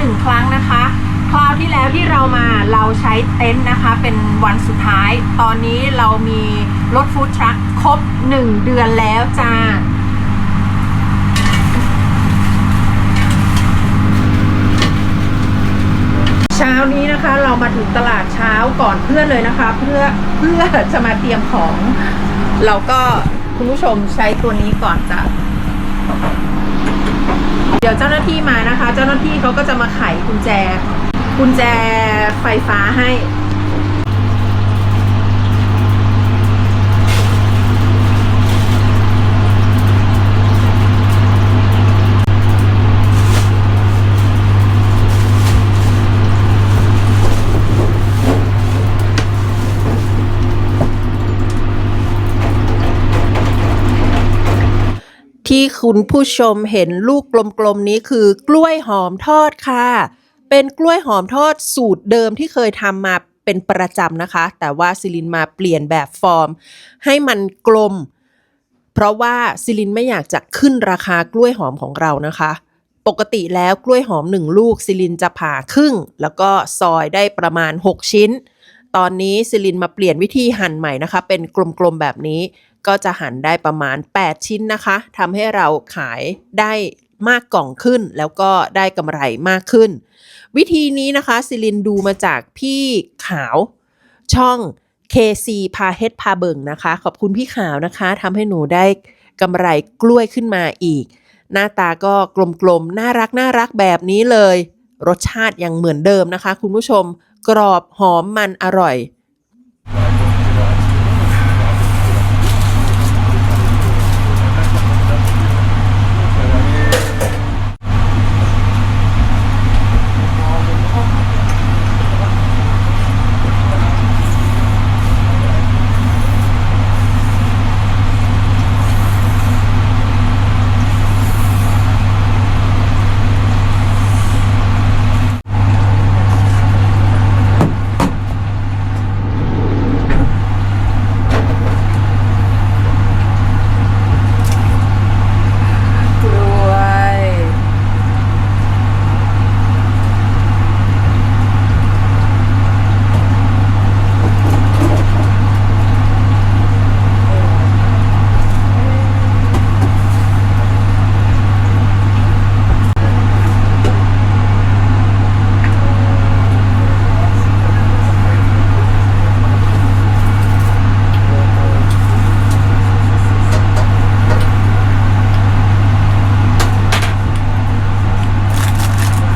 หนึ่งครั้งนะคะ คราวที่แล้วที่เรามาเราใช้เต็นท์นะคะเป็นวันสุดท้าย ตอนนี้เรามีรถฟู้ดทรัคครบ 1 เดือนแล้วจ้าเช้านี้นะคะเรามาถึงตลาดเช้าก่อนเพื่อนเลยนะคะ เพื่อเพื่อจะมาเตรียมของ เราก็คุณผู้ชมใช้ตัวนี้ก่อนจ้ะ เดี๋ยวเจ้าหน้าที่มานะคะ เจ้าหน้าที่เขาก็จะมาไขกุญแจกุญแจไฟฟ้าให้ ที่คุณผู้ชมเห็นลูกกลมๆนี้คือกล้วยหอมทอดค่ะ เป็นกล้วยหอมทอดสูตรเดิมที่เคยทำมาเป็นประจำนะคะ แต่ว่าซิลินมาเปลี่ยนแบบฟอร์ม ให้มันกลม เพราะว่าซิลินไม่อยากจะขึ้นราคากล้วยหอมของเรานะคะ ปกติแล้วกล้วยหอมหนึ่งลูกซิลินจะผ่าครึ่ง แล้วก็ซอยได้ประมาณ 6 ชิ้น ตอนนี้ซิลินมาเปลี่ยนวิธีหั่นใหม่นะคะ เป็นกลมๆแบบนี้ ก็จะหั่นได้ประมาณ 8 ชิ้นนะคะทำให้เราขายได้มากกล่องขึ้น แล้วก็ได้กำไรมากขึ้น วิธีนี้นะคะซิลินดูมาจากพี่ขาวช่อง KC พาเฮ็ดพาเบิงนะคะ ขอบคุณพี่ขาวนะคะทำให้หนูได้กำไรกล้วยขึ้นมาอีก หน้าตาก็กลมๆ น่ารักน่ารักแบบนี้เลย รสชาติยังเหมือนเดิมนะคะ คุณผู้ชมกรอบหอมมันอร่อย กล้วย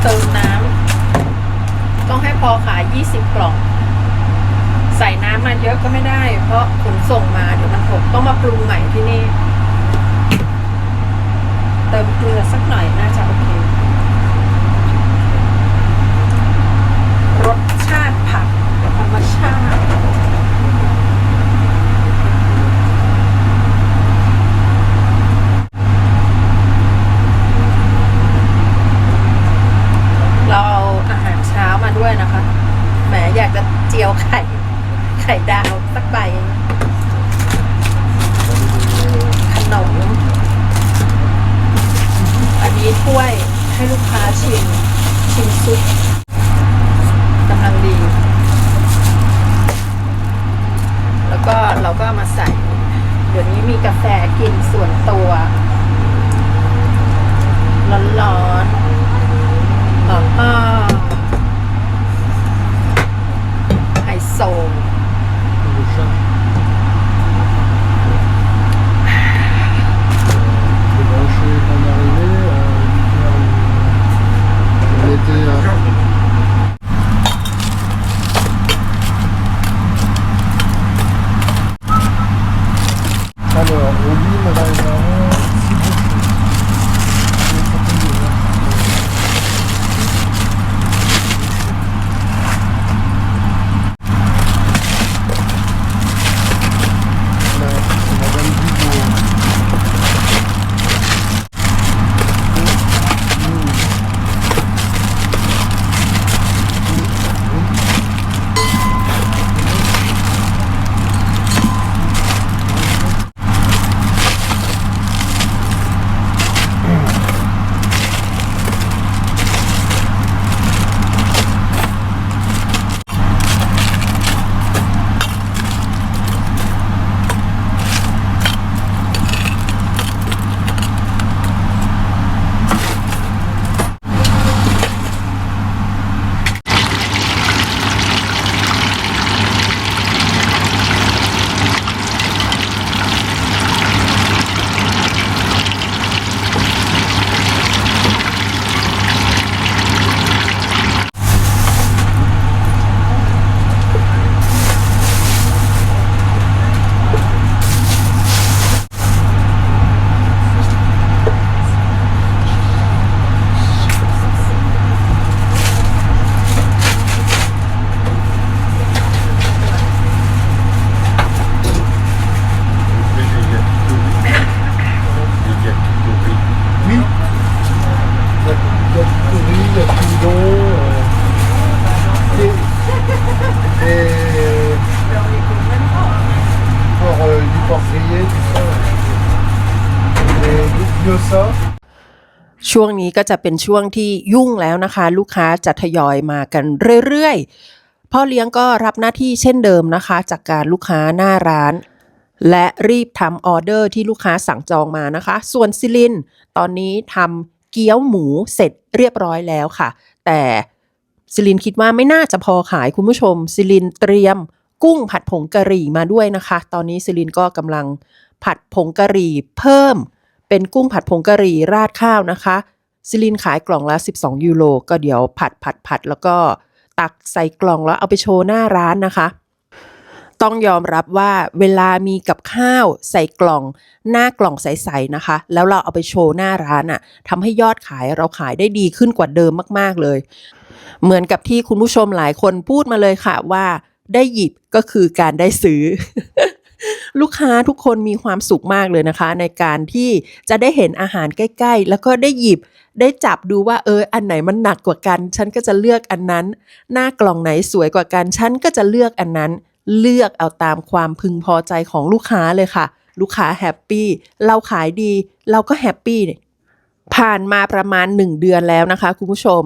เติมน้ำต้ องให้พอขาย 20 กล่อง ใส่น้ำมาเยอะก็ไม่ได้ เพราะขนส่งมาเดี๋ยวมันหกต้องมาปรุงใหม่ที่นี่ เติมเกลือสักหน่อยน่าจะโอเค รสชาติผักธรรมชาติ เราเอาอาหารเช้ามาด้วยนะคะ แหมอยากจะเจี ยวไข่ ไข่ดาว mieux ça. ช่วงนี้ก็จะเป็นช่วงที่ยุ่งแล้วนะคะ ลูกค้าจะทยอยมากันเรื่อยๆ พ่อเลี้ยงก็รับหน้าที่เช่นเดิมนะคะ จากการลูกค้าหน้าร้าน และรีบทำออเดอร์ที่ลูกค้าสั่งจองมานะคะ ส่วนซิลิน ตอนนี้ทำเกี๊ยวหมูเสร็จเรียบร้อยแล้วค่ะ แต่ซิลินคิดว่าไม่น่าจะพอขายคุณผู้ชม ซิลินเตรียมกุ้งผัดผงกะหรี่มาด้วยนะคะ ตอนนี้ซิลินก็กำลังผัดผงกะหรี่เพิ่ม เป็นกุ้งผัดผงกะหรี่ราดข้าวนะคะซิลินขายกล่องละ 12 ยูโรก็เดี๋ยวผัดผัดผัดแล้วก็ตักใส่กล่องแล้วเอาไปโชว์หน้าร้านนะคะ ต้องยอมรับว่าเวลามีกับข้าวใส่กล่อง หน้ากล่องใสๆนะคะ แล้วเราเอาไปโชว์หน้าร้านอะ่ะทำให้ยอดขายเราขายได้ดีขึ้นกว่าเดิมมากๆเลย เหมือนกับที่คุณผู้ชมหลายคนพูดมาเลยค่ะว่าได้หยิบก็คือการได้ซื้อ ลูกค้าทุกคนมีความสุขมากเลยนะคะ ในการที่จะได้เห็นอาหารใกล้ ๆ แล้วก็ได้หยิบได้จับดูว่าเอออันไหนมันหนักกว่ากัน ฉันก็จะเลือกอันนั้น หน้ากล่องไหนสวยกว่ากัน ฉันก็จะเลือกอันนั้น เลือกเอาตามความพึงพอใจของลูกค้าเลยค่ะ ลูกค้าแฮปปี้เราขายดี เราก็แฮปปี้เนี่ยผ่านมาประมาณ 1 เดือนแล้วนะคะ คุณผู้ชม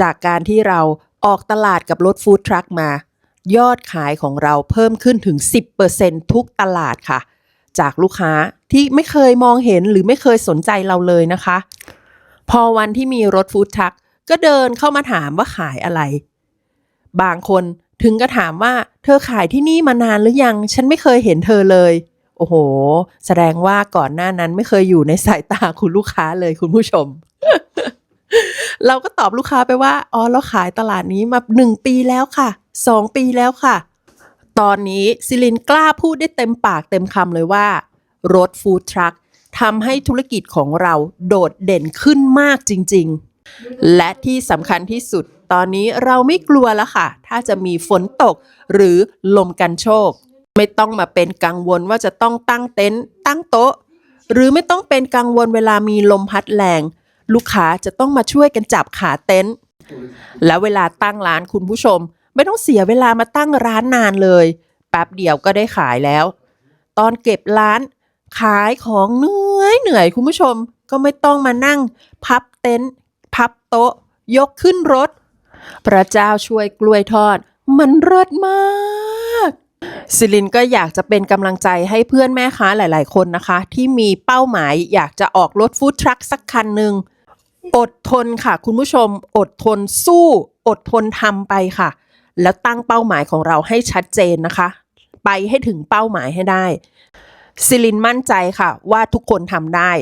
จากการที่เราออกตลาดกับรถฟู้ดทรัคมา ยอดขายของเราเพิ่มขึ้นถึง 10%ทุกตลาดค่ะ จากลูกค้าที่ไม่เคยมองเห็นหรือไม่เคยสนใจเราเลยนะคะ พอวันที่มีรถฟู้ดทรัคก็เดินเข้ามาถามว่าขายอะไร บางคนถึงก็ถามว่าเธอขายที่นี่มานานหรือยัง ฉันไม่เคยเห็นเธอเลย โอ้โห แสดงว่าก่อนหน้านั้นไม่เคยอยู่ในสายตาคุณลูกค้าเลยคุณผู้ชม เราก็ตอบลูกค้าไปว่า อ๋อเราขายตลาดนี้มาหนึ่งปีแล้วค่ะ สองปีแล้วค่ะ ตอนนี้ซิลินกล้าพูดได้เต็มปากเต็มคำเลยว่า รถฟู้ดทรัคทำให้ธุรกิจของเราโดดเด่นขึ้นมากจริง ๆ และที่สำคัญที่สุด ตอนนี้เราไม่กลัวแล้วค่ะ ถ้าจะมีฝนตกหรือลมกันโชค ไม่ต้องมาเป็นกังวลว่าจะต้องตั้งเต็นท์ตั้งโต๊ะ หรือไม่ต้องเป็นกังวลเวลามีลมพัดแรง ลูกค้าจะต้องมาช่วยกันจับขาเต็นท์แล้วเวลาตั้งร้านคุณผู้ชม ไม่ต้องเสียเวลามาตั้งร้านนานเลยแป๊บเดียวก็ได้ขายแล้ว ตอนเก็บร้านขายของเหนื่อยเหนื่อยคุณผู้ชมก็ไม่ต้องมานั่ง พับเต็นท์พับโต๊ะ ยกขึ้นรถ พระเจ้าช่วยกล้วยทอด มันเลิศมากซิลินก็อยากจะเป็นกำลังใจให้เพื่อนแม่ค้าหลาย ๆ คนนะคะ ที่มีเป้าหมายอยากจะออกรถฟู้ดทรัคสักคันหนึ่งอดทนค่ะ คุณผู้ชมอดทนสู้ อดทนทำไปค่ะ แล้วตั้งเป้าหมายของเราให้ชัดเจนนะคะ ไปให้ถึงเป้าหมายให้ได้ซิลินมั่นใจค่ะ ว่าทุกคนทำได้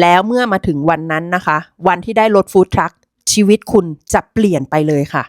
แล้วเมื่อมาถึงวันนั้นนะคะ วันที่ได้รถฟู้ดทรัคชีวิตคุณจะเปลี่ยนไปเลยค่ะ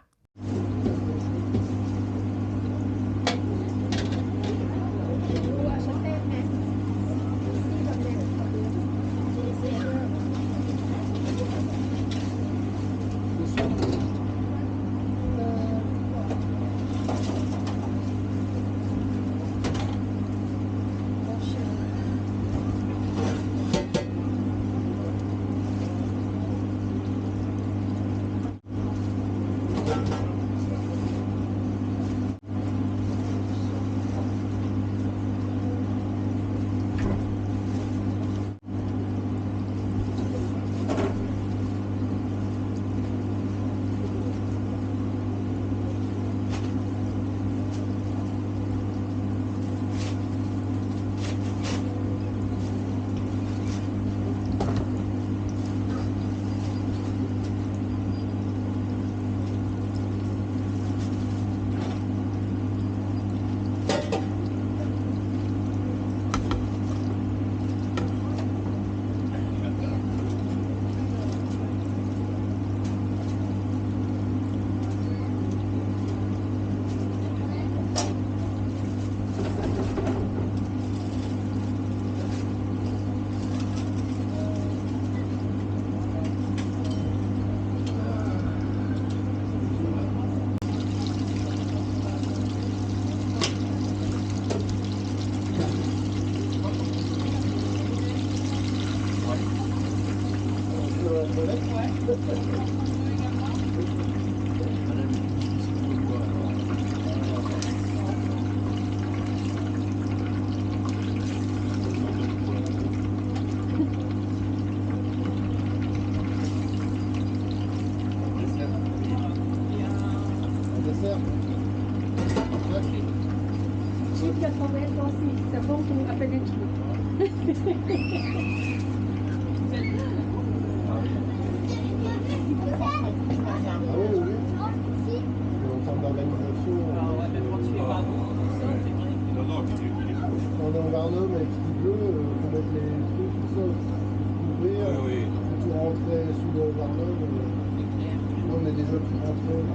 jeux qui rentraient.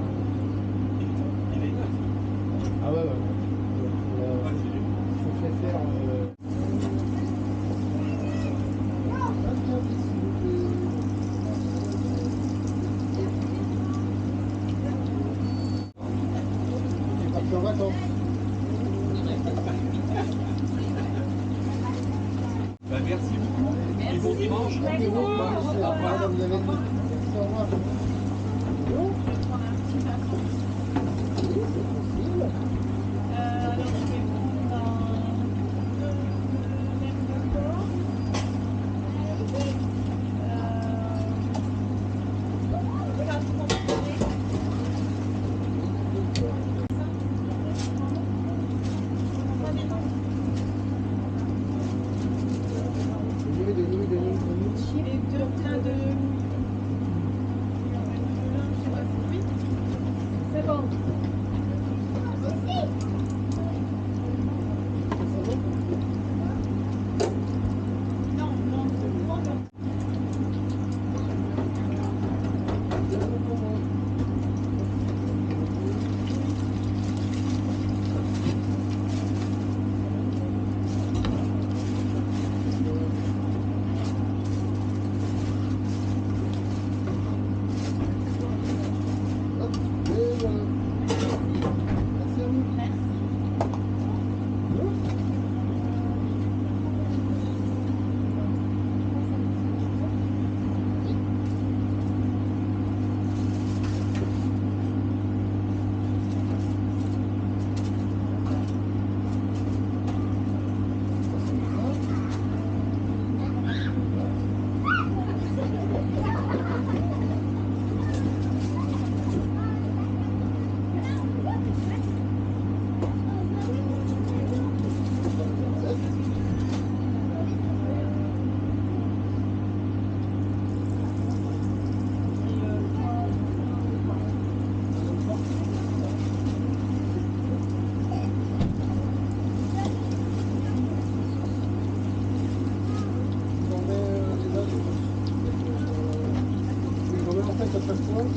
Il est neuf. Ah ouais, ouais. Il faut faire. Euh, такое.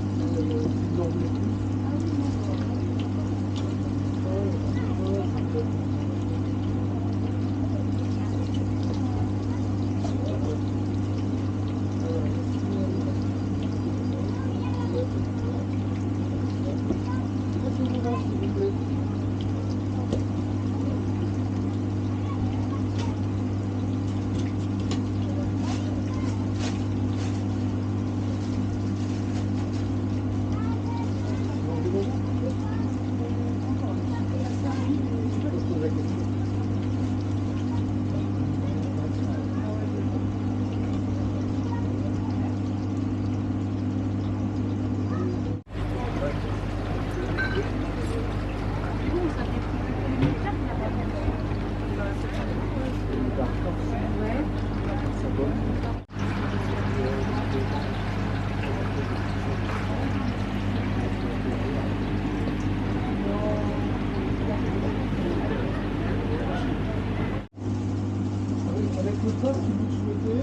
le poste que vous souhaitez,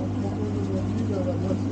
on propose aujourd'hui la boîte.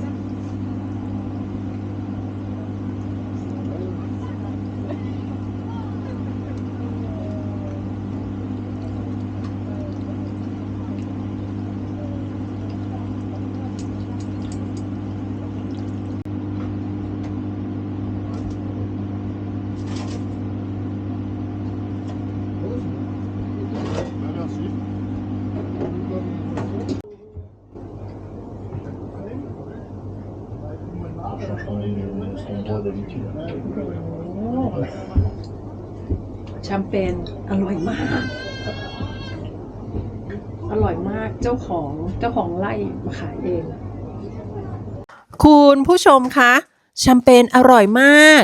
แชมเปญอร่อยมาก อร่อยมากเจ้าของเจ้าของไร่มาขายเอง คุณผู้ชมคะแชมเปญอร่อยมาก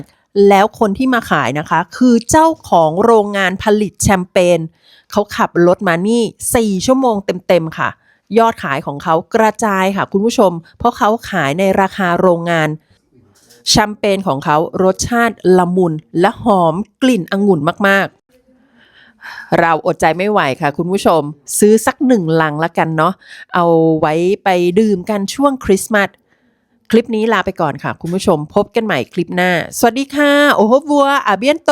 แล้วคนที่มาขายนะคะ คือเจ้าของโรงงานผลิตแชมเปญเขาขับรถมานี่ 4 ชั่วโมงเต็มๆค่ะ ยอดขายของเขากระจายค่ะคุณผู้ชม เพราะเขาขายในราคาโรงงาน แชมเปญของเขารสชาติละมุนและหอมกลิ่นองุ่นมากๆ เราอดใจไม่ไหวค่ะคุณผู้ชม ซื้อสักหนึ่งลังละกันเนาะเอาไว้ไปดื่มกันช่วงคริสต์มาสคลิปนี้ลาไปก่อนค่ะ คุณผู้ชมพบกันใหม่คลิปหน้า สวัสดีค่ะ โอ้โหบัวอาเบียนโต